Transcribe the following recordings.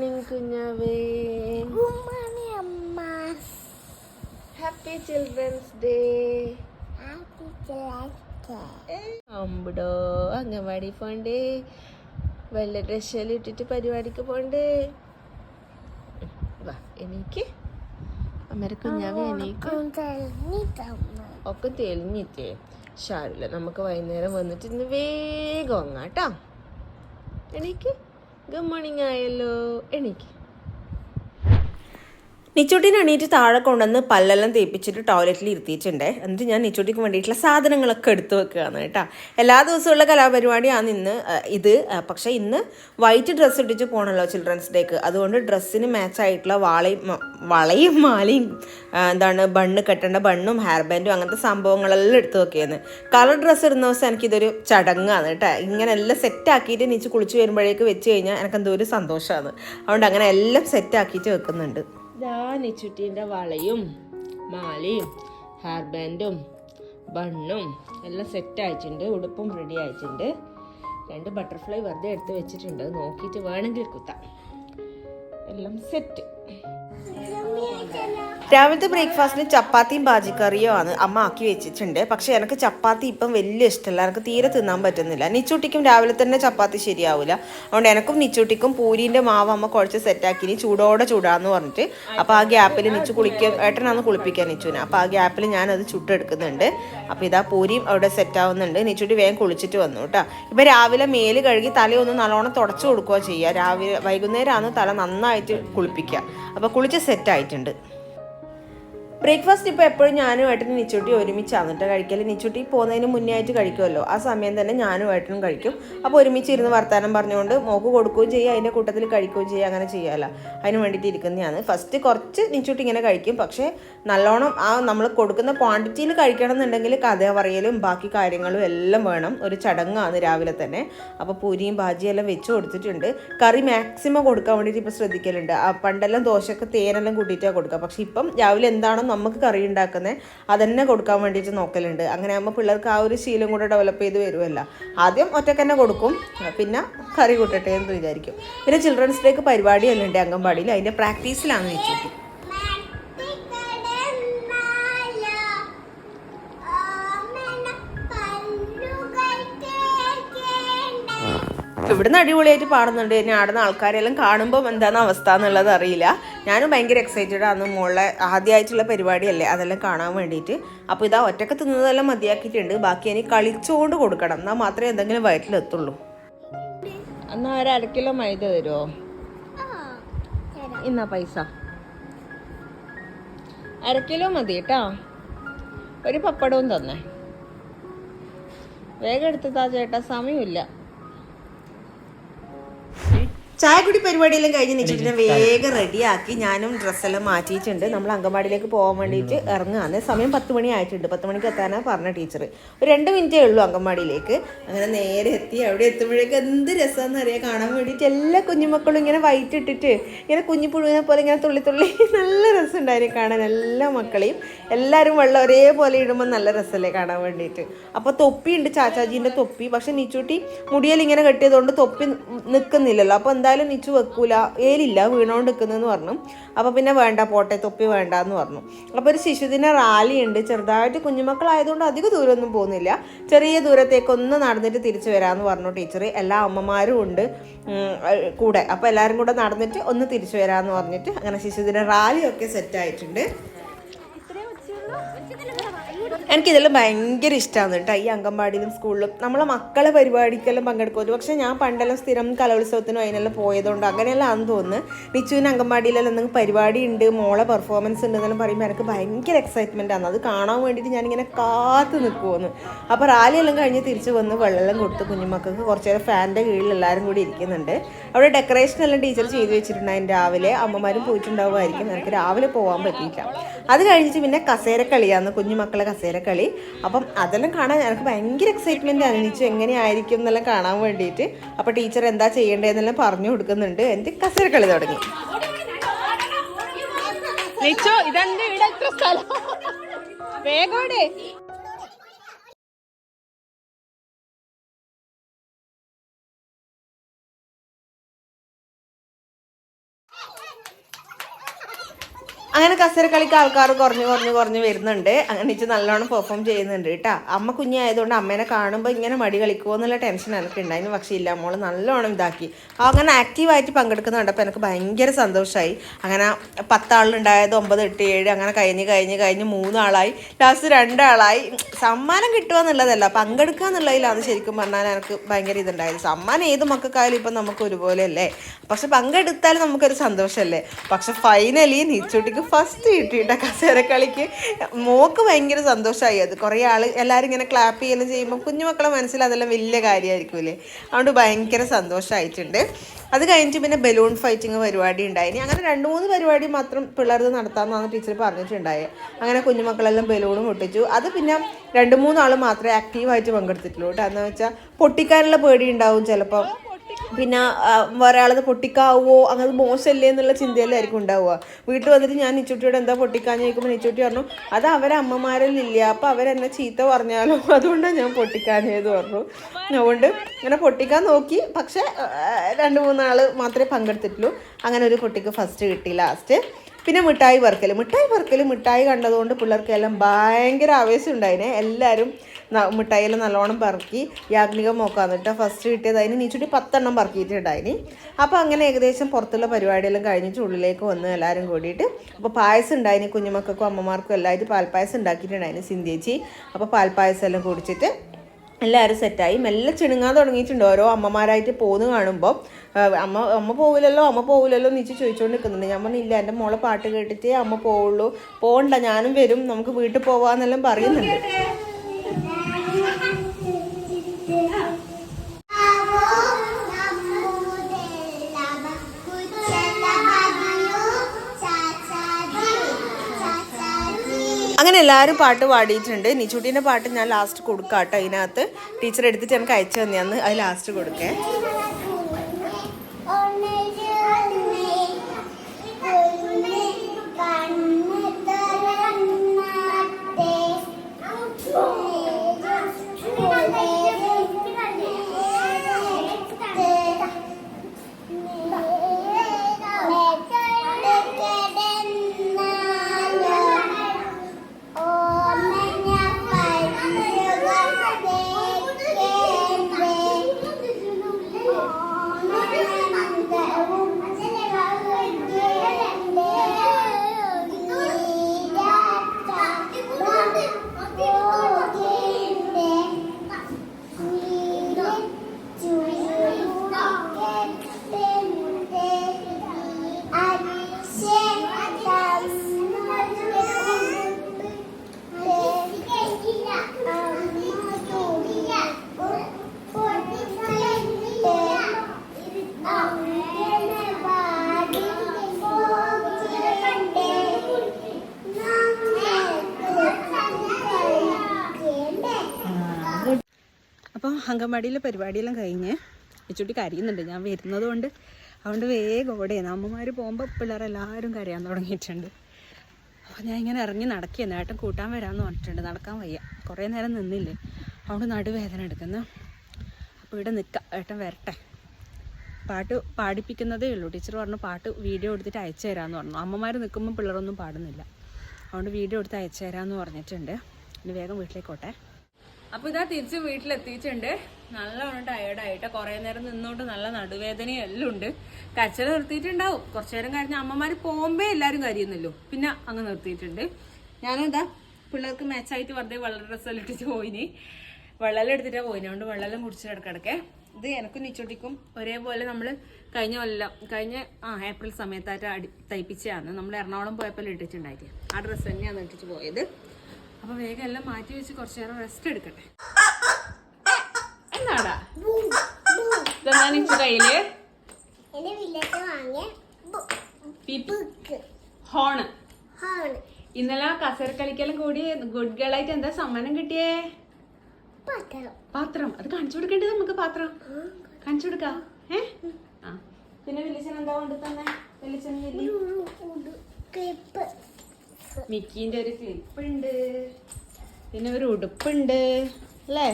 Morning കുഞ്ഞാവേ ഗുമ്മണി അമ്മ ഹാപ്പി ചിൽഡ്രൻസ് ഡേ ഹാപ്പി ചിലാക്ക അമ്പടോ അംഗൻവാടി പോണ്ടേ? വല്ല ഡ്രസ്സെല്ലാം ഇട്ടിട്ട് പരിപാടിക്ക് പോണ്ടേ? വാ എനിക്ക് അമ്മര കുഞ്ഞാവേ എനിക്ക് ഒക്കെ തെളിഞ്ഞിട്ടേ. ഷാരില്ല നമുക്ക് വൈകുന്നേരം വന്നിട്ട് ഇന്ന് വേഗം അങ്ങാട്ടോ എനിക്ക് ഗുഡ് മോർണിംഗ് ആയല്ലോ. എനിക്ക് നിച്ചോട്ടിനെ എണീറ്റ് താഴെ കൊണ്ടുവന്ന് പല്ലെല്ലാം തേപ്പിച്ചിട്ട് ടോയ്ലറ്റിൽ ഇരുത്തിയിട്ടുണ്ട്. എന്നിട്ട് ഞാൻ നിച്ചോട്ടിക്ക് വേണ്ടിയിട്ടുള്ള സാധനങ്ങളൊക്കെ എടുത്തു വെക്കുകയാണ് കേട്ടോ. എല്ലാ ദിവസമുള്ള കലാപരിപാടിയാണ് ഇന്ന് ഇത് പക്ഷേ ഇന്ന് വൈറ്റ് ഡ്രസ്സ് ഇട്ടിച്ച് പോകണല്ലോ ചിൽഡ്രൻസ് ഡേക്ക് അതുകൊണ്ട് ഡ്രസ്സിന് മാച്ചായിട്ടുള്ള വാളയും വളയും മാലയും എന്താണ് ബണ്ണ് കെട്ടേണ്ട ബണ്ണും ഹെയർ ബാൻഡും അങ്ങനത്തെ സംഭവങ്ങളെല്ലാം എടുത്തു വെക്കുകയാണ്. കളർ ഡ്രസ്സ് ഇടുന്ന ദിവസം എനിക്കിതൊരു ചടങ്ങാണ് കേട്ടോ. ഇങ്ങനെ എല്ലാം സെറ്റ് ആക്കിയിട്ട് നീച്ച് കുളിച്ച് വരുമ്പോഴേക്ക് വെച്ച് കഴിഞ്ഞാൽ എനിക്ക് എന്തോ ഒരു സന്തോഷമാണ് അതുകൊണ്ട് അങ്ങനെ എല്ലാം സെറ്റാക്കിയിട്ട് വെക്കുന്നുണ്ട്. ഇതാ നെച്ചുട്ടീന്റെ വളയും മാലയും ഹെയർ ബാൻഡും ബണ്ണും എല്ലാം സെറ്റ് ആയിട്ടുണ്ട്. ഉടുപ്പും റെഡി ആയിട്ടുണ്ട്. രണ്ട് ബട്ടർഫ്ലൈ വെറുതെ എടുത്ത് വെച്ചിട്ടുണ്ട്. നോക്കിയിട്ട് വേണമെങ്കിൽ കുത്താം. എല്ലാം സെറ്റ് രാവിലത്തെ ബ്രേക്ക്ഫാസ്റ്റിന് ചപ്പാത്തിയും ബാജിക്കറിയോ ആണ് അമ്മ ആക്കി വെച്ചിട്ടുണ്ട്. പക്ഷെ എനിക്ക് ചപ്പാത്തി ഇപ്പം വലിയ ഇഷ്ടമല്ല. എനിക്ക് തീരെ തിന്നാൻ പറ്റുന്നില്ല. നിച്ചൂട്ടിക്കും രാവിലെ തന്നെ ചപ്പാത്തി ശരിയാവില്ല അതുകൊണ്ട് എനക്കും നിച്ചൂട്ടിക്കും പൂരീന്റെ മാവ് അമ്മ കുഴച്ച് സെറ്റാക്കി ചൂടോടെ ചൂടാന്ന് പറഞ്ഞിട്ട്. അപ്പോൾ ആ ഗ്യാപ്പിൽ നിച്ചു കുളിക്കാൻ ഏട്ടനാന്ന് കുളിപ്പിക്കാൻ നിച്ചുവിനെ. അപ്പോൾ ആ ഗ്യാപ്പിൽ ഞാനത് ചുട്ടെടുക്കുന്നുണ്ട്. അപ്പോൾ ഇതാ പൂരിയും അവിടെ സെറ്റ് ആവുന്നുണ്ട്. നിച്ചൂട്ടി വേഗം കുളിച്ചിട്ട് വന്നു കേട്ടോ. ഇപ്പം രാവിലെ മേൽ കഴുകി തലയൊന്ന് നല്ലോണം തുടച്ചു കൊടുക്കുക ചെയ്യുക രാവിലെ വൈകുന്നേരമാണ് തല നന്നായിട്ട് കുളിപ്പിക്കുക അപ്പോൾ കുളിച്ച് സെറ്റ് ആയിട്ടുണ്ട്. ബ്രേക്ക്ഫാസ്റ്റ് ഇപ്പോൾ എപ്പോഴും ഞാനും ഏട്ടനും നിച്ചുട്ടി ഒരുമിച്ചാണ് കേട്ടോ കഴിക്കൽ നിച്ചുട്ടി പോകുന്നതിന് മുന്നേ ആയിട്ട് കഴിക്കുമല്ലോ ആ സമയം തന്നെ ഞാനും ഏട്ടനും കഴിക്കും. അപ്പോൾ ഒരുമിച്ച് ഇരുന്ന് വർത്താനം പറഞ്ഞുകൊണ്ട് മോക്ക് കൊടുക്കുകയും ചെയ്യുക അതിന്റെ കൂട്ടത്തിൽ കഴിക്കുകയും ചെയ്യുക അങ്ങനെ ചെയ്യാമല്ലോ അതിന് വേണ്ടിയിട്ട് ഇരിക്കുന്നതാണ്. ഫസ്റ്റ് കുറച്ച് നിച്ചുട്ടി ഇങ്ങനെ കഴിക്കും. പക്ഷേ നല്ലോണം ആ നമ്മൾ കൊടുക്കുന്ന ക്വാണ്ടിറ്റിയിൽ കഴിക്കണം എന്നുണ്ടെങ്കിൽ കഥ പറയലും ബാക്കി കാര്യങ്ങളും എല്ലാം വേണം. ഒരു ചടങ്ങാണ് രാവിലെ തന്നെ. അപ്പോൾ പൂരിയും ഭാജിയും എല്ലാം വെച്ച് കൊടുത്തിട്ടുണ്ട്. കറി മാക്സിമം കൊടുക്കാൻ വേണ്ടിയിട്ട് ഇപ്പോൾ ശ്രദ്ധിക്കലുണ്ട്. ആ പണ്ടെല്ലാം ദോശയൊക്കെ തേനെല്ലാം കൂട്ടിയിട്ടാണ് കൊടുക്കുക. പക്ഷേ ഇപ്പം രാവിലെ എന്താണോ നമുക്ക് കറി ഉണ്ടാക്കുന്നത് അതന്നെ കൊടുക്കാൻ വേണ്ടിയിട്ട് നോക്കലുണ്ട്. അങ്ങനെ ആകുമ്പോൾ പിള്ളേർക്ക് ആ ഒരു ശീലം കൂടെ ഡെവലപ്പ് ചെയ്ത് വരുമല്ലോ ആദ്യം ഒറ്റയ്ക്ക് തന്നെ കൊടുക്കും. പിന്നെ കറി കൂട്ടട്ടെ എന്ന് വിചാരിക്കും. പിന്നെ ചിൽഡ്രൻസ് ഡേക്ക് പരിപാടിയെല്ലാം ഉണ്ട് അംഗൻവാടിയിൽ. അതിന്റെ പ്രാക്ടീസിലാണ് വെച്ചിട്ട് ഇവിടുന്ന് അടിപൊളിയായിട്ട് പാടുന്നുണ്ട്. ഇനി ആടുന്ന ആൾക്കാരെല്ലാം കാണുമ്പോൾ എന്താണ് അവസ്ഥ എന്നുള്ളത് അറിയില്ല. ഞാനും ഭയങ്കര എക്സൈറ്റഡ് ആണ്. മോളെ ആദ്യമായിട്ടുള്ള പരിപാടിയല്ലേ അതെല്ലാം കാണാൻ വേണ്ടിയിട്ട്. അപ്പോൾ ഇതാ ഒറ്റയ്ക്ക് തിന്നതെല്ലാം മതിയാക്കിയിട്ടുണ്ട്. ബാക്കി ഇനി കളിച്ചുകൊണ്ട് കൊടുക്കണം. എന്നാൽ മാത്രമേ എന്തെങ്കിലും വയറ്റിലെത്തുള്ളൂ എന്നാൽ ഒരു അര കിലോ മൈദ തരുമോ ഇന്നാ പൈസ. അര കിലോ മതി കേട്ടോ. ഒരു പപ്പടവും തന്നെ. വേഗം എടുത്തതാ ചേട്ടാ. സമയമില്ല. ചായക്കുടി പരിപാടിയെല്ലാം കഴിഞ്ഞ് നിശ്ചിട്ടിനെ വേഗം റെഡിയാക്കി ഞാനും ഡ്രസ്സെല്ലാം മാറ്റിയിട്ടുണ്ട്. നമ്മൾ അങ്കമാടിയിലേക്ക് പോകാൻ വേണ്ടിയിട്ട് ഇറങ്ങുകയാണ്. സമയം പത്ത് മണി ആയിട്ടുണ്ട്. പത്ത് മണിക്ക് എത്താനാണ് പറഞ്ഞ ടീച്ചർ ഒരു രണ്ട് മിനിറ്റേ ഉള്ളൂ അങ്കമാടിയിലേക്ക് അങ്ങനെ നേരെ എത്തി. അവിടെ എത്തുമ്പോഴേക്ക് എന്ത് രസമാണെന്ന് അറിയാം. കാണാൻ വേണ്ടിയിട്ട് എല്ലാ കുഞ്ഞുമക്കളും ഇങ്ങനെ വൈറ്റ് ഇട്ടിട്ട് ഇങ്ങനെ കുഞ്ഞു പുഴുവിനെ പോലെ ഇങ്ങനെ തുള്ളി തുള്ളി നല്ല രസമുണ്ടായിരുന്നു കാണാൻ എല്ലാ മക്കളെയും. എല്ലാവരും വെള്ളം ഒരേപോലെ ഇടുമ്പോൾ നല്ല രസമല്ലേ കാണാൻ വേണ്ടിയിട്ട്. അപ്പോൾ തൊപ്പിയുണ്ട് ചാച്ചാജീന്റെ തൊപ്പി. പക്ഷേ നീച്ചൂട്ടി മുടിയിൽ ഇങ്ങനെ കെട്ടിയതുകൊണ്ട് തൊപ്പി നിൽക്കുന്നില്ലല്ലോ അപ്പോൾ എന്തായാലും നിച്ചു വെക്കൂല. ഏലില്ല വീണോണ്ട് നിൽക്കുന്നതെന്ന് പറഞ്ഞു. അപ്പോൾ പിന്നെ വേണ്ട പോട്ടെ തൊപ്പി വേണ്ട എന്ന് പറഞ്ഞു. അപ്പോൾ ഒരു ശിശുദിന റാലി ഉണ്ട് ചെറുതായിട്ട് കുഞ്ഞുമക്കളായതുകൊണ്ട് അധിക ദൂരമൊന്നും പോകുന്നില്ല. ചെറിയ ദൂരത്തേക്കൊന്ന് നടന്നിട്ട് തിരിച്ചു വരാമെന്ന് പറഞ്ഞു ടീച്ചർ എല്ലാ അമ്മമാരും ഉണ്ട് കൂടെ. അപ്പോൾ എല്ലാവരും കൂടെ നടന്നിട്ട് ഒന്ന് തിരിച്ചു വരാമെന്ന് പറഞ്ഞിട്ട് അങ്ങനെ ശിശുദിന റാലിയൊക്കെ സെറ്റ് ആയിട്ടുണ്ട് എനിക്കിതെല്ലാം ഭയങ്കര ഇഷ്ടമാണ് കേട്ടോ. ഈ അംഗൻവാടിയിലും സ്കൂളിലും നമ്മളെ മക്കളെ പരിപാടിക്കെല്ലാം പങ്കെടുക്കുമല്ലോ പക്ഷെ ഞാൻ പണ്ടെല്ലാം സ്ഥിരം കലോത്സവത്തിനും അതിനെല്ലാം പോയതുകൊണ്ട് അങ്ങനെയെല്ലാം ആണെന്ന് തോന്നുന്നു. നിച്ചുവിന് അംഗൻവാടിയിലെല്ലാം എന്തെങ്കിലും പരിപാടി ഉണ്ട് മോളെ പെർഫോമൻസ് ഉണ്ട് എന്നെല്ലാം പറയുമ്പോൾ എനിക്ക് ഭയങ്കര എക്സൈറ്റ്മെന്റ് ആണ്. അത് കാണാൻ വേണ്ടിയിട്ട് ഞാനിങ്ങനെ കാത്ത് നിൽക്കുമെന്ന് അപ്പോൾ റാലിയെല്ലാം കഴിഞ്ഞ് തിരിച്ച് വന്ന് വെള്ളമെല്ലാം കൊടുത്ത് കുഞ്ഞുമക്കൾക്ക് കുറച്ച് നേരം ഫാനിന്റെ കീഴിൽ എല്ലാവരും കൂടി ഇരിക്കുന്നുണ്ട്. അവിടെ ഡെക്കറേഷൻ എല്ലാം ടീച്ചർ ചെയ്ത് വെച്ചിട്ടുണ്ടായിരുന്നു രാവിലെ. അമ്മമാരും പോയിട്ടുണ്ടാവുമായിരിക്കും. എനിക്ക് രാവിലെ പോകാൻ പറ്റിയില്ല. അത് കഴിഞ്ഞിട്ട് പിന്നെ കസേരക്കളിയാണ് കുഞ്ഞുമക്കളെ കസേരക്കളി അപ്പം അതെല്ലാം കാണാൻ എനിക്ക് ഭയങ്കര എക്സൈറ്റ്മെന്റ് നിച്ചു എങ്ങനെയായിരിക്കും എന്നെല്ലാം കാണാൻ വേണ്ടിയിട്ട്. അപ്പോൾ ടീച്ചർ എന്താ ചെയ്യേണ്ടതെന്നെല്ലാം പറഞ്ഞു കൊടുക്കുന്നുണ്ട്. എന്റെ കസേരക്കളി തുടങ്ങി. വേഗോടെ അങ്ങനെ കസര കളിക്ക് ആൾക്കാർ കുറഞ്ഞു കുറഞ്ഞു കുറഞ്ഞു വരുന്നുണ്ട്. അങ്ങനെ ഇച്ച് നല്ലോണം പെർഫോം ചെയ്യുന്നുണ്ട് കേട്ടോ അമ്മ കുഞ്ഞായതുകൊണ്ട് അമ്മേനെ കാണുമ്പോൾ ഇങ്ങനെ മടി കളിക്കുമോ എന്നുള്ള ടെൻഷൻ എനിക്ക് ഉണ്ടായിരുന്നു പക്ഷേ ഇല്ല മോൾ നല്ലോണം ഇതാക്കി. അങ്ങനെ ആക്റ്റീവായിട്ട് പങ്കെടുക്കുന്ന കണ്ടപ്പോൾ എനിക്ക് ഭയങ്കര സന്തോഷമായി അങ്ങനെ പത്താളുണ്ടായത് ഒമ്പത് എട്ട് ഏഴ് അങ്ങനെ കഴിഞ്ഞ് കഴിഞ്ഞ് കഴിഞ്ഞ് മൂന്നാളായി. ലാസ്റ്റ് രണ്ടാളായി. സമ്മാനം കിട്ടുക എന്നുള്ളതല്ല പങ്കെടുക്കുക എന്നുള്ളതിലാണ് ശരിക്കും പറഞ്ഞാൽ എനിക്ക് ഭയങ്കര ഇതുണ്ടായത്. സമ്മാനം ഏത് മക്കൾക്കായാലും ഇപ്പം നമുക്ക് ഒരുപോലെ അല്ലേ പക്ഷെ പങ്കെടുത്താൽ നമുക്കൊരു സന്തോഷമല്ലേ പക്ഷെ ഫൈനലി നീച്ചൂട്ടിക്ക് ഫസ്റ്റ് കിട്ടിയിട്ട കസേര കളിക്ക് മോക്ക് ഭയങ്കര സന്തോഷമായി അത്. കുറേ ആൾ എല്ലാവരും ഇങ്ങനെ ക്ലാപ്പ് ചെയ്യലും ചെയ്യുമ്പോൾ കുഞ്ഞുമക്കളെ മനസ്സിൽ അതെല്ലാം വലിയ കാര്യമായിരിക്കുമല്ലേ അതുകൊണ്ട് ഭയങ്കര സന്തോഷമായിട്ടുണ്ട് അത് കഴിഞ്ഞിട്ട് പിന്നെ ബലൂൺ ഫൈറ്റിങ് പരിപാടി ഉണ്ടായിനി. അങ്ങനെ രണ്ട് മൂന്ന് പരിപാടി മാത്രം പിള്ളേർക്ക് നടത്താമെന്നാണ് ടീച്ചർ പറഞ്ഞിട്ടുണ്ടായത് അങ്ങനെ കുഞ്ഞുമക്കളെല്ലാം ബലൂണും പൊട്ടിച്ചു. അത് പിന്നെ രണ്ട് മൂന്നാൾ മാത്രമേ ആക്റ്റീവായിട്ട് പങ്കെടുത്തിട്ടുള്ളൂ കേട്ടോ. എന്ന് വെച്ചാൽ പൊട്ടിക്കാനുള്ള പേടി ഉണ്ടാവും ചിലപ്പോൾ പിന്നെ ഒരാളത് പൊട്ടിക്കാവോ അങ്ങനെ മോശമല്ലേ എന്നുള്ള ചിന്തയിലായിരിക്കും ഉണ്ടാവുക. വീട്ടിൽ വന്നിട്ട് ഞാൻ നിച്ചുട്ടിയോട് എന്താ പൊട്ടിക്കാന്ന് ചോദിക്കുമ്പോൾ നിച്ചുട്ടി പറഞ്ഞു അത് അവരെ അമ്മമാരിലില്ല അപ്പോൾ അവരെന്നെ ചീത്ത പറഞ്ഞാലോ? അതുകൊണ്ടാണ് ഞാൻ പൊട്ടിക്കാഞ്ഞത് പറഞ്ഞു. അതുകൊണ്ട് ഇങ്ങനെ പൊട്ടിക്കാൻ നോക്കി. പക്ഷേ രണ്ടു രണ്ട് മൂന്നാൾ മാത്രമേ പങ്കെടുത്തിട്ടുള്ളൂ. അങ്ങനെ ഒരു കുട്ടിക്ക് ഫസ്റ്റ് കിട്ടി ലാസ്റ്റ് പിന്നെ മിഠായി പറക്കൽ മിഠായി പറക്കൽ മിഠായി കണ്ടതുകൊണ്ട് പിള്ളേർക്കെല്ലാം ഭയങ്കര ആവേശം ഉണ്ടായിനെ. എല്ലാവരും മിഠായിയെല്ലാം നല്ലോണം പറക്കി യാഗ്നിക മോക്കാന്ന് കേട്ടോ. ഫസ്റ്റ് കിട്ടിയത് അതിന് നീച്ചുട്ടി പത്തെണ്ണം പറക്കിയിട്ടുണ്ടായിന് അപ്പോൾ അങ്ങനെ ഏകദേശം പുറത്തുള്ള പരിപാടിയെല്ലാം കഴിഞ്ഞിട്ട് ഉള്ളിലേക്ക് വന്ന് എല്ലാവരും കൂടിയിട്ട് അപ്പോൾ പായസം ഉണ്ടായിന് കുഞ്ഞുമക്കൾക്കും അമ്മമാർക്കും എല്ലാവരും പാൽപ്പായസം ഉണ്ടാക്കിയിട്ടുണ്ടായിന് സിന്ധ്യേച്ചി അപ്പോൾ പാൽപ്പായസം എല്ലാം കുടിച്ചിട്ട് എല്ലാവരും സെറ്റായി മെല്ലെ ചിണുങ്ങാൻ തുടങ്ങിയിട്ടുണ്ട്. ഓരോ അമ്മമാരായിട്ട് പോന്ന് കാണുമ്പോൾ അമ്മ അമ്മ പോവില്ലല്ലോ അമ്മ പോവില്ലല്ലോ എന്ന് ചോദിച്ചുകൊണ്ട് നിൽക്കുന്നുണ്ട് ഞാൻ പറഞ്ഞില്ല എന്റെ മോളെ പാട്ട് കേട്ടിട്ടേ അമ്മ പോവുള്ളൂ. പോകണ്ട ഞാനും വരും. നമുക്ക് വീട്ടിൽ പോവാന്നെല്ലാം പറയുന്നുണ്ട്. അങ്ങനെ എല്ലാവരും പാട്ട് പാടിയിട്ടുണ്ട്. നിച്ചൂട്ടീന്റെ പാട്ട് ഞാൻ ലാസ്റ്റ് കൊടുക്കാം കേട്ടോ അതിനകത്ത് ടീച്ചർ എടുത്തിട്ട് എനിക്ക് അയച്ചു തന്നെയാന്ന്. അത് ലാസ്റ്റ് കൊടുക്കേ. അങ്കൻവാടിയിലെ പരിപാടിയെല്ലാം കഴിഞ്ഞ് ഇച്ചുട്ടി കരയുന്നുണ്ട്. ഞാൻ വരുന്നത് കൊണ്ട് അതുകൊണ്ട് വേഗം ഓടിയാണ് അമ്മമാർ പോകുമ്പോൾ പിള്ളേരെല്ലാവരും കരയാൻ തുടങ്ങിയിട്ടുണ്ട്. അപ്പോൾ ഞാൻ ഇങ്ങനെ ഇറങ്ങി നടക്കുകയാണ് ഏട്ടൻ കൂട്ടാൻ വരാമെന്ന് പറഞ്ഞിട്ടുണ്ട്. നടക്കാൻ വയ്യ. കുറേ നേരം നിന്നില്ലേ. അതുകൊണ്ട് നടുവേദന എടുക്കുന്നു. അപ്പോൾ ഇവിടെ നിൽക്കാം ഏട്ടൻ വരട്ടെ. പാട്ട് പാടിപ്പിക്കുന്നതേ ഉള്ളൂ. ടീച്ചർ പറഞ്ഞു പാട്ട് വീഡിയോ എടുത്തിട്ട് അയച്ചു തരാമെന്ന് പറഞ്ഞു. അമ്മമാർ നിൽക്കുമ്പോൾ പിള്ളേരൊന്നും പാടുന്നില്ല. അതുകൊണ്ട് വീഡിയോ എടുത്ത് അയച്ചു തരാമെന്ന് പറഞ്ഞിട്ടുണ്ട്. ഇനി വേഗം വീട്ടിലേക്കോട്ടെ അപ്പൊ ഇതാ തിരിച്ച് വീട്ടിലെത്തിയിട്ടുണ്ട്. നല്ലോണം ടയേർഡായിട്ട് കുറെ നേരം നിന്നോണ്ട് നല്ല നടുവേദനയും എല്ലാം ഉണ്ട്. കച്ചറ നിർത്തിയിട്ടുണ്ടാവും. കുറച്ചു നേരം കഴിഞ്ഞ അമ്മമാര് പോകുമ്പേ എല്ലാരും കരിയുന്നല്ലോ. പിന്നെ അങ്ങ് നിർത്തിയിട്ടുണ്ട്. ഞാനെന്താ പിള്ളേർക്ക് മാച്ചായിട്ട് വെറുതെ വെള്ള ഡ്രസ്സെല്ലാം ഇട്ടിട്ട് പോയിനി. വെള്ളം എടുത്തിട്ടാ പോയിന്. അതുകൊണ്ട് വെള്ളം കുടിച്ചിട്ട് ഇടക്കിടക്കെ ഇത് എനക്കും നിച്ചോട്ടിക്കും ഒരേപോലെ നമ്മൾ കഴിഞ്ഞ കൊല്ലം കഴിഞ്ഞ ആ ഏപ്രിൽ സമയത്തായിട്ട് അടി തയ്പ്പിച്ചതാണ്. നമ്മൾ എറണാകുളം പോയപ്പോൾ ഇട്ടിട്ടുണ്ടായിട്ട്. ആ ഡ്രസ്സ് തന്നെയാണ് ഇട്ടിട്ട് പോയത്. അപ്പൊ വേഗം എല്ലാം മാറ്റി വെച്ച് കുറച്ചു നേരം റെസ്റ്റ് എടുക്കട്ടെ. എന്നാടാ? കയ്യിൽ. ഹോണ്. ഇന്നലെ കസേര കളിക്കലും കൂടി ഗുഡ് ഗേൾ ആയിട്ട് എന്താ സമ്മാനം കിട്ടിയേ? പത്രം. അത് കാണിച്ചു കൊടുക്കണ്ടേ നമുക്ക് പാത്രം. കാണിച്ചു കൊടുക്കാം. ഏ? പിന്നെ വെല്ലിച്ചൻ എന്താ കൊണ്ട് തന്നെ വെളിച്ചൻ മിക്കിന്റെ ഒരു ക്ലിപ്പ് ഉണ്ട്. പിന്നെ ഒരു ഉടുപ്പുണ്ട്. അല്ലേ?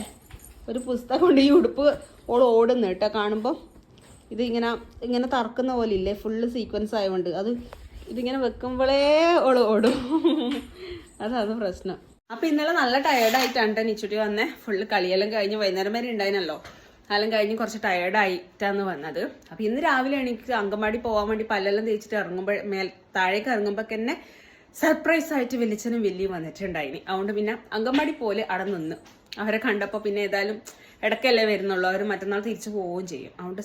ഒരു പുസ്തകം ഉണ്ട് ഈ ഉടുപ്പ് ഓൾ ഓടുന്നു കേട്ടോ കാണുമ്പോൾ ഇത് ഇങ്ങനെ ഇങ്ങനെ തറക്കുന്ന പോലെ ഇല്ലേ ഫുള്ള് സീക്വൻസ് ആയതുകൊണ്ട് അത് ഇതിങ്ങനെ വെക്കുമ്പോഴേ ഓൾ ഓടും. അതാണ് പ്രശ്നം. അപ്പം ഇന്നലെ നല്ല ടയേർഡായിട്ടാണ് നിച്ചുട്ടി വന്നേ. ഫുള്ള് കളിയെല്ലാം കഴിഞ്ഞ് വൈകുന്നേരം വരെ ഉണ്ടായിരുന്നല്ലോ കാലം കഴിഞ്ഞ് കുറച്ച് ടയേർഡായിട്ടാണ് വന്നത്. അപ്പം ഇന്ന് രാവിലെ എനിക്ക് അങ്കമാടി പോകാൻ വേണ്ടി പല്ലെല്ലാം തേച്ചിട്ട് ഇറങ്ങുമ്പോൾ മേൽ താഴേക്ക് ഇറങ്ങുമ്പോൾ തന്നെ സർപ്രൈസ് ആയിട്ട് വലിച്ചനും വലിയും വന്നിട്ടുണ്ടായിനി അതുകൊണ്ട് പിന്നെ അങ്കമാടി പോലെ അവിടെ നിന്ന് അവരെ കണ്ടപ്പോൾ പിന്നെ ഏതായാലും ഇടയ്ക്കല്ലേ വരുന്നുള്ളൂ. അവർ മറ്റന്നാൾ തിരിച്ചു പോവുകയും ചെയ്യും. അതുകൊണ്ട്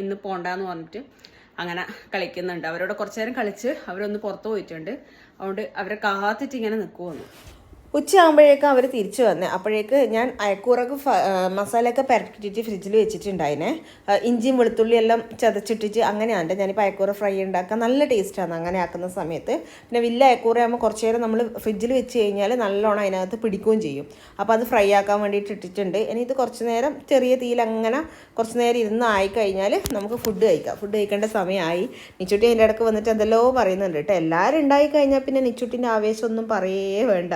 ഇന്ന് പോണ്ടാന്ന് പറഞ്ഞിട്ട് അങ്ങനെ കളിക്കുന്നുണ്ട്. അവരോട് കുറച്ചു നേരം കളിച്ച് അവരൊന്ന് പുറത്തു പോയിട്ടുണ്ട്. അതുകൊണ്ട് അവരെ കാത്തിട്ട് ഇങ്ങനെ നിൽക്കുമെന്ന് ഉച്ചയാകുമ്പോഴേക്കും അവർ തിരിച്ചു വന്നേ. അപ്പോഴേക്ക് ഞാൻ അയക്കൂറക്ക് മസാലയൊക്കെ പരട്ടിയിട്ട് ഫ്രിഡ്ജിൽ വെച്ചിട്ടുണ്ടായിനെ. ഇഞ്ചിയും വെളുത്തുള്ളി എല്ലാം ചതച്ചിട്ടിട്ട് അങ്ങനെയാണ് ഞാനിപ്പോൾ അയക്കൂറ ഫ്രൈ ഉണ്ടാക്കാൻ നല്ല ടേസ്റ്റാണ് അങ്ങനെ ആക്കുന്ന സമയത്ത്. പിന്നെ വലിയ അയക്കൂറ ആകുമ്പോൾ കുറച്ച് നേരം നമ്മൾ ഫ്രിഡ്ജിൽ വെച്ച് കഴിഞ്ഞാൽ നല്ലോണം അതിനകത്ത് പിടിക്കുകയും ചെയ്യും. അപ്പോൾ അത് ഫ്രൈ ആക്കാൻ വേണ്ടിയിട്ട് ഇട്ടിട്ടുണ്ട്. ഇനി ഇത് കുറച്ച് നേരം ചെറിയ തീയിൽ അങ്ങനെ കുറച്ച് നേരം ഇരുന്ന് ആയി കഴിഞ്ഞാൽ നമുക്ക് ഫുഡ് കഴിക്കാം. ഫുഡ് കഴിക്കേണ്ട സമയമായി. നിച്ചുട്ടി അതിന്റെ ഇടയ്ക്ക് വന്നിട്ട് എന്തെല്ലോ പറയുന്നുണ്ട് കേട്ടോ. എല്ലാവരും ഉണ്ടായി കഴിഞ്ഞാൽ പിന്നെ നിച്ചുട്ടിന്റെ ആവേശമൊന്നും പറയേ വേണ്ട.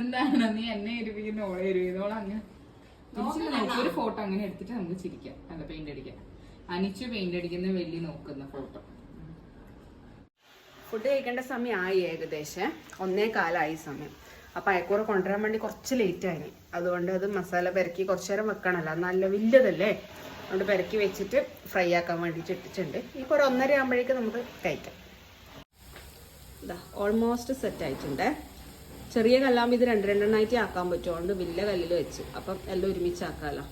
എന്താണ്? നീ എന്നെ എരിവിക്കുന്ന ഓളെ എരിവിക്കുന്നോളെ അങ്ങനെ നോക്കി ഒരു ഫോട്ടോ അങ്ങനെ എടുത്തിട്ട് നമുക്ക് ചിരിക്കാം. അല്ല പെയിന്റ് അടിക്കാം. അനിച്ചു പെയിന്റ് അടിക്കുന്ന വെള്ളി നോക്കുന്ന ഫോട്ടോ. ഫുഡ് കഴിക്കേണ്ട സമയമായി ഏകദേശം. ഒന്നേ കാലമായി സമയം. അപ്പം അയക്കൂറ കൊണ്ടുവരാൻ വേണ്ടി കുറച്ച് ലേറ്റ് ആയി. അതുകൊണ്ട് അത് മസാല പെരക്കി കുറച്ച് നേരം വെക്കണമല്ലോ നല്ല വലിയതല്ലേ? അതുകൊണ്ട് പെരക്കി വെച്ചിട്ട് ഫ്രൈ ആക്കാൻ വേണ്ടിയിട്ട് ഇട്ടിട്ടുണ്ട്. ഇപ്പോൾ ഒരു ഒന്നര ആകുമ്പോഴേക്ക് നമുക്ക് കഴിക്കാം. ഇതാ ഓൾമോസ്റ്റ് സെറ്റ് ആയിട്ടുണ്ട്. ചെറിയ കല്ലാകുമ്പോൾ ഇത് രണ്ട് രണ്ടെണ്ണമായിട്ട് ആക്കാൻ പറ്റും. അതുകൊണ്ട് വലിയ കല്ലിൽ വെച്ച്. അപ്പം എല്ലാം ഒരുമിച്ച് ആക്കാമല്ലോ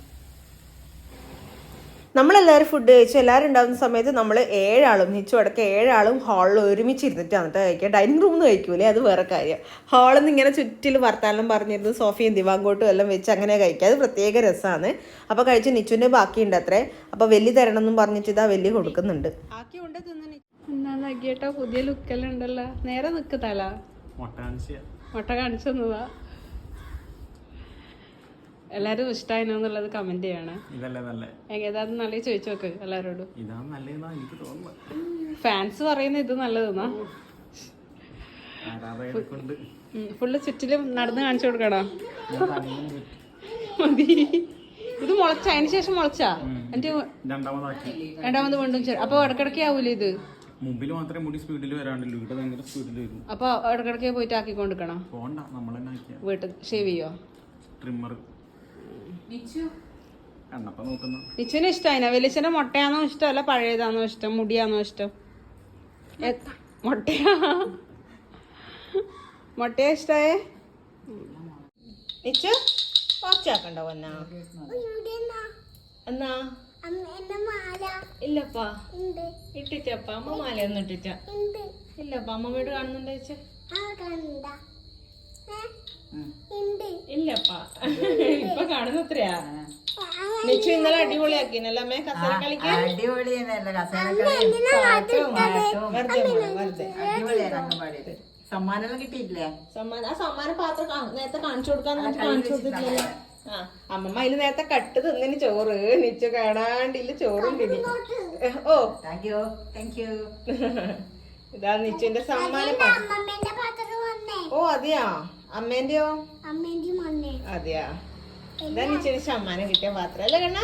നമ്മളെല്ലാവരും ഫുഡ് കഴിച്ചു എല്ലാവരും ഉണ്ടാകുന്ന സമയത്ത് നമ്മൾ ഏഴാളും നിച്ചു അടക്കം ഏഴാളും ഹാളിൽ ഒരുമിച്ച് ഇരുന്നിട്ടാണ് കേട്ടോ കഴിക്കുക. ഡൈനിങ് റൂമിൽ നിന്ന് കഴിക്കൂലേ? അത് വേറെ കാര്യം. ഹാളിൽ നിന്ന് ഇങ്ങനെ ചുറ്റിൽ വർത്താനം പറഞ്ഞിരുന്നു സോഫയും ദിവാങ്കോട്ടും എല്ലാം വെച്ച് അങ്ങനെ കഴിക്കുക. അത് പ്രത്യേക രസമാണ് അപ്പോൾ കഴിച്ച് നിച്ചുവിന്റെ ബാക്കിയുണ്ട് അത്രേ. അപ്പോൾ വലിയ തരണം എന്നും പറഞ്ഞിട്ട് ഇതാ വലിയ കൊടുക്കുന്നുണ്ട്. ആക്കി കൊണ്ട് തിന്നു പുതിയ ലുക്കെല്ലാം ഉണ്ടല്ലോ. നേരെ നിക്ക് തല. മുട്ട കാണിച്ചു തന്നതാ. എല്ലാരും ഇഷ്ടായിരുന്നുള്ളത് കമന്റ് ചെയ്യണേ. ഇതല്ലേ നല്ല? ഏതാന്ന് നല്ല ചോദിച്ചു നോക്ക് എല്ലാരോടും. ഇതാണ് നല്ലതെന്നാ എനിക്ക് തോന്നുന്നത്. ഫാൻസ് പറയുന്ന ഇത് നല്ലതെന്നാ? ഫുള്ള് ചുറ്റിലും നടന്ന് കാണിച്ചു കൊടുക്കണോ. മതി. ഇത് മുളച്ച അതിന് ശേഷം മുളച്ചാ. എന്റെ രണ്ടാമതാക്കി. രണ്ടാമത് വീണ്ടും അപ്പൊ ഇടക്കിടക്കേ ആവൂലേ ഇത്? മുമ്പിൽ മാത്രമേ മുടി സ്പീഡിൽ വരാണ്ടല്ലോ ഇവിടെ ഭയങ്കര സ്പീഡിൽ വരും. അപ്പൊ ഇടക്കിടക്ക് പോയിട്ട് ആക്കിക്കൊണ്ടിരിക്കണം? പോണ്ട നമ്മൾ തന്നെ ആക്കിയ. വീട്ടിൽ ഷേവ് ചെയ്യോ? ട്രിമ്മർ കണ്ണപ്പ നോക്കുന്ന. നിച്ചുവിന് ഇഷ്ടമായിന വെളിച്ചന്റെ മുട്ടയാണോ ഇഷ്ടം? അല്ല പഴയതാണോ ഇഷ്ടം? മുടിയാണോ ഇഷ്ടം? മുട്ടയാ? മുട്ടയാ ഇഷ്ടായേ? നിച്ചു? കുറച്ചാക്കണ്ടോ എന്നാ? ഇവിടെന്നാ എന്നാ? ഇല്ലപ്പാ. ഉണ്ട്. ഇട്ടിച്ചപ്പ അമ്മ മാലയൊന്നും ഇട്ടിച്ച ഉണ്ട്. ഇല്ലപ്പാ. അമ്മ വീട് കാണുന്നുണ്ടോ ചേച്ചി ആ കണ്ട. ഏ? ഉണ്ട്. ഇല്ലപ്പാ. ഇപ്പൊ കാണുന്നത്രയാ. നിച്ചു ഇന്നലെ അടിപൊളിയാക്കിനല്ലേ. അമ്മേ കസര കളിക്കാൻ? അടിപൊളിയാണ് സമ്മാനം കിട്ടിയില്ലേ സമ്മാനം ആ സമ്മാനം പാത്രം നേരത്തെ കാണിച്ചു കൊടുക്കാൻ പറഞ്ഞിട്ട് കാണിച്ചു കൊടുത്തിട്ടില്ലല്ലോ ആ അമ്മമ്മ അതിന് നേരത്തെ കട്ട് തിന്നിന് ചോറ്. നിച്ചു കാണാണ്ടില്ല ചോറും തിരി ഓ. താങ്ക് യു താങ്ക് യു ഇതാ നിച്ചുന്റെ സമ്മാനം ഓ അതെയാ? അമ്മേന്റെയോ? അതെയാ. ഇതാ നിച്ചുവിന് സമ്മാനം കിട്ടിയ പാത്രം അല്ലേ കണ്ണ?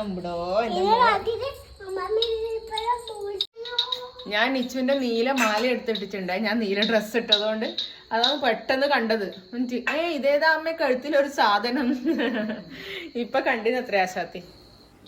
അമ്പടോ എന്റെ ഞാൻ നിച്ചുവിന്റെ നീല മാല എടുത്തിട്ടിട്ടുണ്ട് ഞാൻ നീല ഡ്രസ്സ് ഇട്ടതുകൊണ്ട് അതാണ് പെട്ടെന്ന് കണ്ടത്. ഏ ഇതേതാ അമ്മ കഴുത്തിലൊരു സാധനം. ഇപ്പൊ കണ്ടിന് അത്ര ആശാത്തി.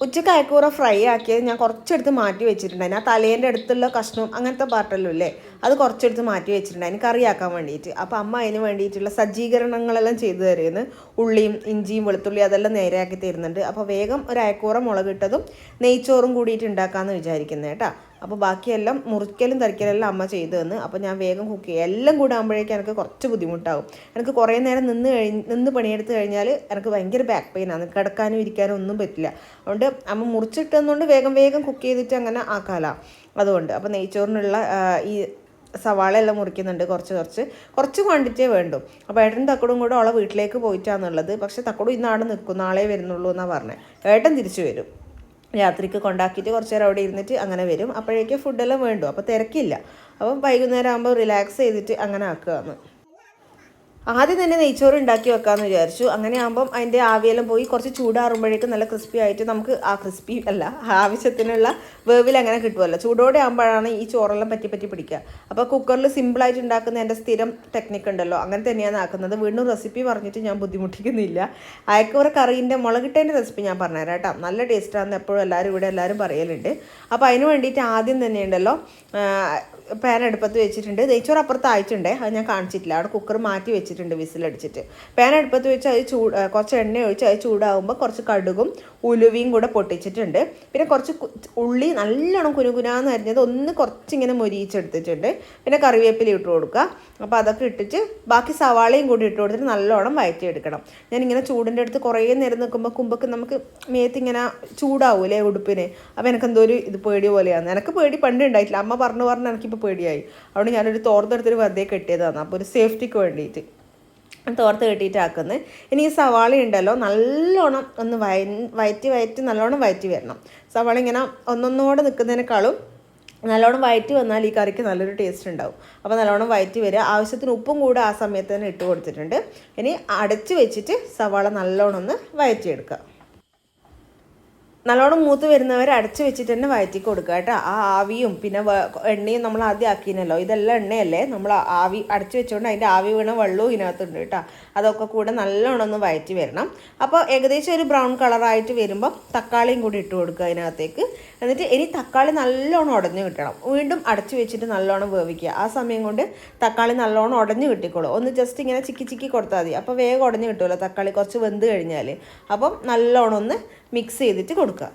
ഉച്ചയ്ക്ക് അയക്കൂറ ഫ്രൈ ആക്കിയത് ഞാൻ കുറച്ചെടുത്ത് മാറ്റി വെച്ചിട്ടുണ്ടായിരുന്നു ആ തലേന്റെ അടുത്തുള്ള കഷ്ണം അങ്ങനത്തെ പാർട്ടല്ലോ ഇല്ലേ? അത് കുറച്ചെടുത്ത് മാറ്റി വെച്ചിട്ടുണ്ട്. അതിന് കറിയാക്കാൻ വേണ്ടിയിട്ട്. അപ്പോൾ അമ്മ അതിന് വേണ്ടിയിട്ടുള്ള സജ്ജീകരണങ്ങളെല്ലാം ചെയ്തു തരുന്നു. ഉള്ളിയും ഇഞ്ചിയും വെളുത്തുള്ളി അതെല്ലാം നേരെയാക്കി തരുന്നുണ്ട്. അപ്പോൾ വേഗം ഒരു അയക്കൂറ മുളകിട്ടതും നെയ്ച്ചോറും കൂടിയിട്ട് ഉണ്ടാക്കാമെന്ന് വിചാരിക്കുന്നത് കേട്ടോ. അപ്പോൾ ബാക്കിയെല്ലാം മുറിക്കലും തരിക്കലെല്ലാം അമ്മ ചെയ്തു തന്ന്. അപ്പോൾ ഞാൻ വേഗം കുക്ക് ചെയ്യും. എല്ലാം കൂടെ ആകുമ്പോഴേക്കും എനിക്ക് കുറച്ച് ബുദ്ധിമുട്ടാകും എനിക്ക് കുറേ നേരം നിന്ന് കഴിഞ്ഞ് നിന്ന് പണിയെടുത്ത് കഴിഞ്ഞാൽ എനിക്ക് ഭയങ്കര ബാക്ക് പെയിനാണ് കിടക്കാനും ഇരിക്കാനും ഒന്നും പറ്റില്ല. അതുകൊണ്ട് അമ്മ മുറിച്ചിട്ടെന്നുകൊണ്ട് വേഗം വേഗം കുക്ക് ചെയ്തിട്ട് അങ്ങനെ ആക്കാല. അതുകൊണ്ട്. അപ്പോൾ നെയ്ച്ചോറിനുള്ള ഈ സവാള എല്ലാം മുറിക്കുന്നുണ്ട് കുറച്ച് കുറച്ച്. കുറച്ച് ക്വാണ്ടിറ്റിയേ വേണ്ടു. അപ്പോൾ ഏട്ടൻ തക്കടും കൂടെ അവളെ വീട്ടിലേക്ക് പോയിട്ടാണെന്നുള്ളത് പക്ഷേ തക്കടും ഇന്നാണ് നിൽക്കും. നാളെ വരുന്നുള്ളൂ എന്നാണ് പറഞ്ഞത് ഏട്ടൻ തിരിച്ചു വരും. രാത്രിക്ക് കൊണ്ടാക്കിയിട്ട് കുറച്ച് നേരം അവിടെ ഇരുന്നിട്ട് അങ്ങനെ വരും. അപ്പോഴേക്കും ഫുഡെല്ലാം വേണ്ടു. അപ്പോൾ തിരക്കില്ല. അപ്പം വൈകുന്നേരം ആകുമ്പോൾ റിലാക്സ് ചെയ്തിട്ട് അങ്ങനെ ആക്കുകയാണ്. ആദ്യം തന്നെ നെയ്ച്ചോറ് ഉണ്ടാക്കി വെക്കാമെന്ന് വിചാരിച്ചു. അങ്ങനെ ആകുമ്പം അതിന്റെ ആവിയെല്ലാം പോയി കുറച്ച് ചൂടാറുമ്പോഴേക്കും നല്ല ക്രിസ്പി ആയിട്ട് നമുക്ക് ആ ക്രിസ്പി അല്ല ആവശ്യത്തിനുള്ള വേവിൽ അങ്ങനെ കിട്ടുമല്ലോ ചൂടോടെ ആകുമ്പോഴാണ് ഈ ചോറെല്ലാം പറ്റി പറ്റി പിടിക്കുക. അപ്പോൾ കുക്കറിൽ സിമ്പിളായിട്ട് ഉണ്ടാക്കുന്ന എന്റെ സ്ഥിരം ടെക്നിക്ക് ഉണ്ടല്ലോ. അങ്ങനെ തന്നെയാണ് ആക്കുന്നത്. വീണ്ടും റെസിപ്പി പറഞ്ഞിട്ട് ഞാൻ ബുദ്ധിമുട്ടിക്കുന്നില്ല. അയക്കൂറ കറീന്റെ മുളകിട്ടേന്റെ റെസിപ്പി ഞാൻ പറഞ്ഞുതരാം കേട്ടോ. നല്ല ടേസ്റ്റാണെന്ന് എപ്പോഴും എല്ലാവരും ഇവിടെ എല്ലാവരും പറയലുണ്ട്. അപ്പോൾ അതിന് വേണ്ടിയിട്ട് ആദ്യം തന്നെ ഉണ്ടല്ലോ പാൻ അടുപ്പത്ത് വെച്ചിട്ടുണ്ട്. നെയ്ച്ചോറ് അപ്പുറത്ത് ആയിട്ടുണ്ട്. അത് ഞാൻ കാണിച്ചിട്ടില്ല. അവിടെ കുക്കർ മാറ്റി വെച്ചിട്ടുണ്ട് വിസിലടിച്ചിട്ട്. പാൻ അടുപ്പത്ത് വെച്ച് അത് ചൂട് കുറച്ച് എണ്ണ ഒഴിച്ച് അത് ചൂടാകുമ്പോൾ കുറച്ച് കടുകും ഉലുവയും കൂടെ പൊട്ടിച്ചിട്ടുണ്ട്. പിന്നെ കുറച്ച് ഉള്ളി നല്ലോണം കുനുകുനാന്ന് അരിഞ്ഞത് ഒന്ന് കുറച്ചിങ്ങനെ മൊരിയിച്ചെടുത്തിട്ടുണ്ട്. പിന്നെ കറിവേപ്പില ഇട്ട് കൊടുക്കുക. അപ്പോൾ അതൊക്കെ ഇട്ടിട്ട് ബാക്കി സവാളയും കൂടി ഇട്ട് കൊടുത്തിട്ട് നല്ലോണം വയറ്റിയെടുക്കണം. ഞാനിങ്ങനെ ചൂടിന്റെ അടുത്ത് കുറേ നേരം നിൽക്കുമ്പോൾ കുമ്പൊക്കെ നമുക്ക് മേത്തിങ്ങനെ ചൂടാവൂലേ ഉടുപ്പിന്. അപ്പോൾ എനിക്ക് എന്തോ ഒരു ഇത് പേടി പോലെയാണ് എനിക്ക് പേടി പണ്ട് ഉണ്ടായിട്ടില്ല അമ്മ പറഞ്ഞു പറഞ്ഞ് എനിക്കിപ്പോൾ പേടിയായി. അതുകൊണ്ട് ഞാനൊരു തോർന്നെടുത്തൊരു വെറുതെ കെട്ടിയതാണ് അപ്പോൾ ഒരു സേഫ്റ്റിക്ക് വേണ്ടിയിട്ട് തോർത്ത് കെട്ടിയിട്ടാക്കുന്നത് ഇനി ഈ സവാള ഉണ്ടല്ലോ നല്ലോണം ഒന്ന് വയ വയറ്റി വയറ്റി നല്ലോണം വയറ്റി വരണം. സവാള ഇങ്ങനെ ഒന്നൊന്നോടെ നിൽക്കുന്നതിനേക്കാളും നല്ലോണം വയറ്റി വന്നാൽ ഈ കറിക്ക് നല്ലൊരു ടേസ്റ്റ് ഉണ്ടാവും. അപ്പോൾ നല്ലോണം വയറ്റി വരിക. ആവശ്യത്തിന് ഉപ്പും കൂടെ ആ സമയത്ത് തന്നെ ഇട്ട് കൊടുത്തിട്ടുണ്ട്. ഇനി അടച്ച് വെച്ചിട്ട് സവാള നല്ലോണം ഒന്ന് വയറ്റിയെടുക്കുക. നല്ലോണം മൂത്ത് വരുന്നവരെ അടച്ചു വെച്ചിട്ട് തന്നെ വയറ്റി കൊടുക്കുക കേട്ടോ. ആ ആവിയും പിന്നെ എണ്ണയും നമ്മൾ ആദ്യം ആക്കിനല്ലോ ഇതെല്ലാം എണ്ണയല്ലേ? നമ്മൾ ആവി അടച്ചു വെച്ചുകൊണ്ട് അതിന്റെ ആവി വീണ വെള്ളവും ഇതിനകത്തുണ്ട് കേട്ടോ. അതൊക്കെ കൂടെ നല്ലോണം ഒന്ന് വയറ്റി വരണം. അപ്പോൾ ഏകദേശം ഒരു ബ്രൗൺ കളറായിട്ട് വരുമ്പോൾ തക്കാളിയും കൂടി ഇട്ട് കൊടുക്കുക അതിനകത്തേക്ക്. എന്നിട്ട് ഇനി തക്കാളി നല്ലോണം ഉടഞ്ഞു കിട്ടണം. വീണ്ടും അടച്ച് വെച്ചിട്ട് നല്ലോണം വേവിക്കുക. ആ സമയം കൊണ്ട് തക്കാളി നല്ലോണം ഉടഞ്ഞു കിട്ടിക്കോളൂ. ഒന്ന് ജസ്റ്റ് ഇങ്ങനെ ചിക്കി ചിക്കി കൊടുത്താൽ മതി. അപ്പോൾ വേഗം ഉടഞ്ഞു കിട്ടുമല്ലോ തക്കാളി കുറച്ച് വെന്ത് കഴിഞ്ഞാൽ അപ്പം നല്ലോണം ഒന്ന് മിക്സ് ചെയ്തിട്ട് കൊടുക്കുക.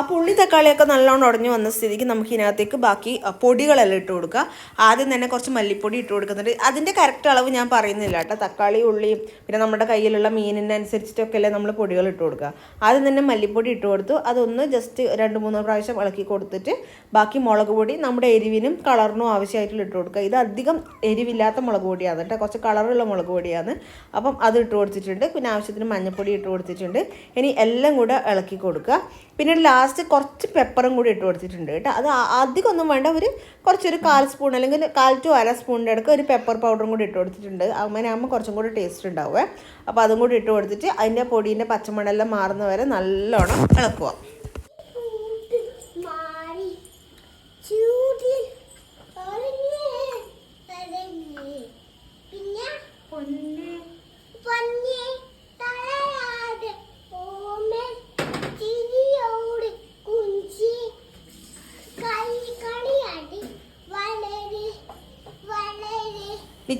അപ്പോൾ ഉള്ളി തക്കാളിയൊക്കെ നല്ലോണം ഉടഞ്ഞു വന്ന സ്ഥിതിക്ക് നമുക്ക് ഇതിനകത്തേക്ക് ബാക്കി പൊടികളെല്ലാം ഇട്ട് കൊടുക്കുക ആദ്യം തന്നെ കുറച്ച് മല്ലിപ്പൊടി ഇട്ട് കൊടുക്കുന്നുണ്ട്. അതിന്റെ കറക്റ്റ് അളവ് ഞാൻ പറയുന്നില്ല കേട്ടോ. തക്കാളി ഉള്ളിയും പിന്നെ നമ്മുടെ കയ്യിലുള്ള മീനിന്റെ അനുസരിച്ചിട്ടൊക്കെ അല്ലേ നമ്മൾ പൊടികൾ ഇട്ട് കൊടുക്കുക. ആദ്യം തന്നെ മല്ലിപ്പൊടി ഇട്ട് കൊടുത്തു. അതൊന്ന് ജസ്റ്റ് രണ്ട് മൂന്ന് പ്രാവശ്യം ഇളക്കി കൊടുത്തിട്ട് ബാക്കി മുളക് പൊടി നമ്മുടെ എരിവിനും കളറിനും ആവശ്യമായിട്ടുള്ള ഇട്ട് കൊടുക്കുക. ഇത് അധികം എരിവില്ലാത്ത മുളക് പൊടിയാണ് കേട്ടോ. കുറച്ച് കളറുള്ള മുളക് പൊടിയാണ്. അപ്പം അത് ഇട്ട് കൊടുത്തിട്ടുണ്ട്. പിന്നെ ആവശ്യത്തിന് മഞ്ഞൾപ്പൊടി ഇട്ട് കൊടുത്തിട്ടുണ്ട്. ഇനി എല്ലാം കൂടെ ഇളക്കി കൊടുക്കുക. പിന്നെ ലാസ്റ്റ് കുറച്ച് പെപ്പറും കൂടി ഇട്ട് കൊടുത്തിട്ടുണ്ട് കേട്ടോ. അത് അധികം ഒന്നും വേണ്ട. ഒരു കുറച്ചൊരു കാൽ സ്പൂൺ അല്ലെങ്കിൽ കാൽ ടു അര സ്പൂണിന്റെ അടുക്ക് ഒരു പെപ്പർ പൗഡറും കൂടി ഇട്ട് കൊടുത്തിട്ടുണ്ട്. അങ്ങനെ ആകുമ്പോൾ കുറച്ചും കൂടി ടേസ്റ്റ് ഉണ്ടാവുക അപ്പോൾ അതും കൂടി ഇട്ട് കൊടുത്തിട്ട് അതിന്റെ പൊടീന്റെ പച്ചമണെല്ലാം മാറുന്ന വരെ നല്ലോണം ഇളക്കുക.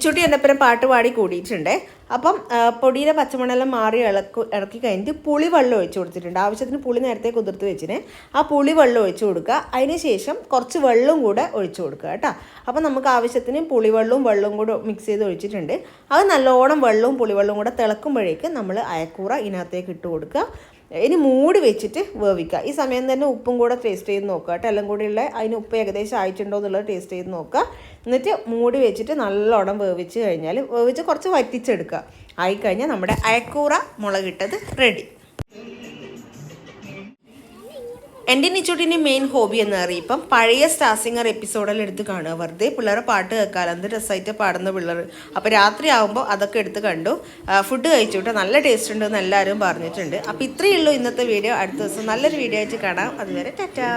നിച്ചൂട്ടി എന്നപ്പുറം പാട്ട് പാടി കൂടിയിട്ടുണ്ട്. അപ്പം പൊടിയുടെ പച്ചമണെല്ലാം മാറി ഇളക്കി ഇളക്കി കഴിഞ്ഞിട്ട് പുളി വെള്ളം ഒഴിച്ച് കൊടുത്തിട്ടുണ്ട്. ആവശ്യത്തിന് പുളി നേരത്തെ കുതിർത്ത് വെച്ചിന്. ആ പുളി വെള്ളം ഒഴിച്ച് കൊടുക്കുക. അതിന് ശേഷം കുറച്ച് വെള്ളം കൂടെ ഒഴിച്ചു കൊടുക്കുക കേട്ടോ. അപ്പം നമുക്ക് ആവശ്യത്തിന് പുളിവെള്ളവും വെള്ളവും കൂടെ മിക്സ് ചെയ്ത് ഒഴിച്ചിട്ടുണ്ട്. അത് നല്ലോണം വെള്ളവും പുളിവെള്ളവും കൂടെ തിളക്കുമ്പോഴേക്ക് നമ്മൾ അയക്കൂറ ഇതിനകത്തേക്ക് ഇട്ട് കൊടുക്കുക. ഇനി മൂടി വെച്ചിട്ട് വേവിക്കുക. ഈ സമയം തന്നെ ഉപ്പും കൂടെ ടേസ്റ്റ് ചെയ്ത് നോക്കുക കേട്ടോ. എല്ലാം കൂടിയുള്ള അതിന് ഉപ്പ് ഏകദേശം ആയിട്ടുണ്ടോ എന്നുള്ളത് ടേസ്റ്റ് ചെയ്ത് നോക്കുക. എന്നിട്ട് മൂടി വെച്ചിട്ട് നല്ലോണം വേവിച്ച് കഴിഞ്ഞാൽ വേവിച്ച് കുറച്ച് വറ്റിച്ചെടുക്കുക. ആയിക്കഴിഞ്ഞാൽ നമ്മുടെ അയക്കൂറ മുളകിട്ടത് റെഡി എന്റെ നിച്ചൂട്ടിന്റെ മെയിൻ ഹോബി എന്ന് അറിയിപ്പം പഴയ സ്റ്റാർ സിംഗർ എപ്പിസോഡിൽ എടുത്ത് കാണുക. വെറുതെ പിള്ളേരെ പാട്ട് കേൾക്കാൻ എന്ത് രസമായിട്ട് പാടുന്ന പിള്ളേർ. അപ്പോൾ രാത്രി ആകുമ്പോൾ അതൊക്കെ എടുത്ത് കണ്ടു. ഫുഡ് കഴിച്ചു കേട്ടോ നല്ല ടേസ്റ്റ് ഉണ്ടെന്ന് എല്ലാവരും പറഞ്ഞിട്ടുണ്ട്. അപ്പോൾ ഇത്രയേ ഉള്ളൂ ഇന്നത്തെ വീഡിയോ അടുത്ത ദിവസം നല്ലൊരു വീഡിയോ ആയിട്ട് കാണാം. അതുവരെ ടാറ്റാ.